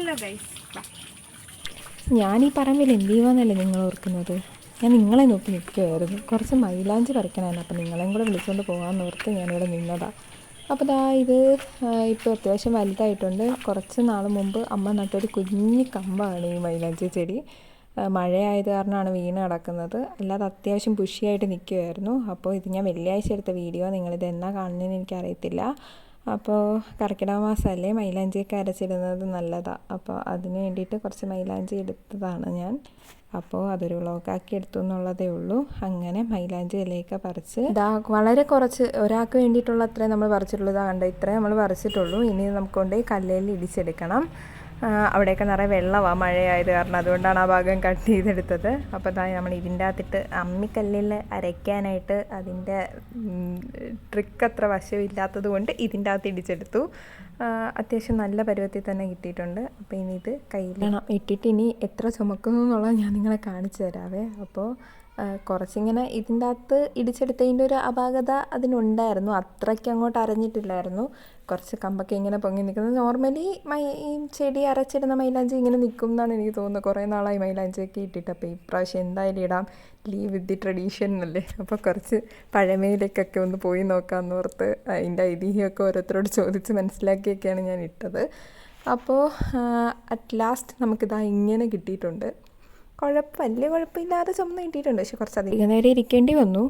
Hello guys ഞാൻ ഈ പറമ്പിൽ എന്ത് ചെയ്യുവാന്നല്ലേ നിങ്ങൾ ഓർക്കുന്നത്? ഞാൻ നിങ്ങളെ നോക്കി നിൽക്കുകയായിരുന്നു. കുറച്ച് മൈലാഞ്ചി പറിക്കണമായിരുന്നു. അപ്പോൾ നിങ്ങളെയും കൂടെ വിളിച്ചുകൊണ്ട് പോകാമെന്ന് ഓർത്ത് ഞാനിവിടെ നിന്നതാണ് അപ്പോൾ ദാ ഇത് ഇപ്പോൾ അത്യാവശ്യം വലുതായിട്ടുണ്ട്. കുറച്ച് നാൾ മുമ്പ് അമ്മ നട്ടൊരു കുഞ്ഞു കമ്പാണ് ഈ മൈലാഞ്ചി ചെടി. മഴയായത് കാരണമാണ് വീണ് കിടക്കുന്നത്. അല്ലാതെ അത്യാവശ്യം പുഷിയായിട്ട് നിൽക്കുമായിരുന്നു അപ്പോൾ ഇത് ഞാൻ വെള്ളിയാഴ്ച എടുത്ത വീഡിയോ. നിങ്ങളിത് എന്നാ കാണുന്നതെന്ന് എനിക്കറിയത്തില്ല. അപ്പോൾ കർക്കിടക മാസമല്ലേ മൈലാഞ്ചിയൊക്കെ അരച്ചിടുന്നത് നല്ലതാണ് അപ്പോൾ അതിന് വേണ്ടിയിട്ട് കുറച്ച് മൈലാഞ്ചി എടുത്തതാണ് ഞാൻ. അപ്പോൾ അതൊരു വ്ളോഗാക്കി എടുത്തു എന്നുള്ളതേ ഉള്ളൂ. അങ്ങനെ മൈലാഞ്ചി ഇലയൊക്കെ പറിച്ച് ഇതാ വളരെ കുറച്ച് ഒരാൾക്ക് വേണ്ടിയിട്ടുള്ള അത്രയും നമ്മൾ പറിച്ചിട്ടുള്ളൂ. ഇതാ കണ്ടോ ഇത്രയും നമ്മൾ പറിച്ചിട്ടുള്ളൂ. ഇനി നമുക്ക് കൊണ്ടുപോയി കല്ലയിൽ ഇടിച്ചെടുക്കണം. അവിടെയൊക്കെ നിറയെ വെള്ളമാണ് മഴയായത് കാരണം അതുകൊണ്ടാണ് ആ ഭാഗം കട്ട് ചെയ്തെടുത്തത്. അപ്പോൾ താ നമ്മൾ ഇതിന്റെ അകത്തിട്ട് അമ്മിക്കല്ലിൽ അരയ്ക്കാനായിട്ട് അതിന്റെ ട്രിക്ക് അത്ര വശമില്ലാത്തത് കൊണ്ട് ഇതിന്റെ അകത്ത് ഇടിച്ചെടുത്തു. അത്യാവശ്യം നല്ല പരുവത്തിൽ തന്നെ കിട്ടിയിട്ടുണ്ട്. അപ്പോൾ ഇനി ഇത് കയ്യിൽ ഇട്ടിട്ട് ഇനി എത്ര ചുമക്കുന്നു എന്നുള്ളത് ഞാൻ നിങ്ങളെ കാണിച്ചു തരാവേ. അപ്പോൾ കുറച്ചിങ്ങനെ ഇതിന്റെ അകത്ത് ഇടിച്ചെടുത്തതിന്റെ ഒരു അപാകത അതിനുണ്ടായിരുന്നു. അത്രയ്ക്ക് അങ്ങോട്ട് അരഞ്ഞിട്ടില്ലായിരുന്നു. കുറച്ച് കമ്പൊക്കെ ഇങ്ങനെ പൊങ്ങി നിൽക്കുന്നത് നോർമലി മൈ ഈ ചെടി അരച്ചിടുന്ന മൈലാഞ്ചി ഇങ്ങനെ നിൽക്കും എന്നാണ് എനിക്ക് തോന്നുന്നത്. കുറേ നാളായി മൈലാഞ്ചിയൊക്കെ ഇട്ടിട്ട്. അപ്പോൾ ഇപ്രാവശ്യം എന്തായാലും ഇടാം. ലീവ് വിത്ത് ദി ട്രഡീഷൻ അല്ലേ? അപ്പോൾ കുറച്ച് പഴമയിലേക്കൊക്കെ ഒന്ന് പോയി നോക്കാമെന്ന് ഓർത്ത് അതിന്റെ ഐതിഹ്യമൊക്കെ ഓരോരുത്തരോട് ചോദിച്ച് മനസ്സിലാക്കിയൊക്കെയാണ് ഞാൻ ഇട്ടത്. അപ്പോൾ അറ്റ് ലാസ്റ്റ് നമുക്കിതാ ഇങ്ങനെ കിട്ടിയിട്ടുണ്ട്. കുഴപ്പം വലിയ കുഴപ്പമില്ലാതെ ചുമന്ന് കിട്ടിയിട്ടുണ്ട് പക്ഷെ കുറച്ച് അധികം നേരം ഇരിക്കേണ്ടി വന്നു.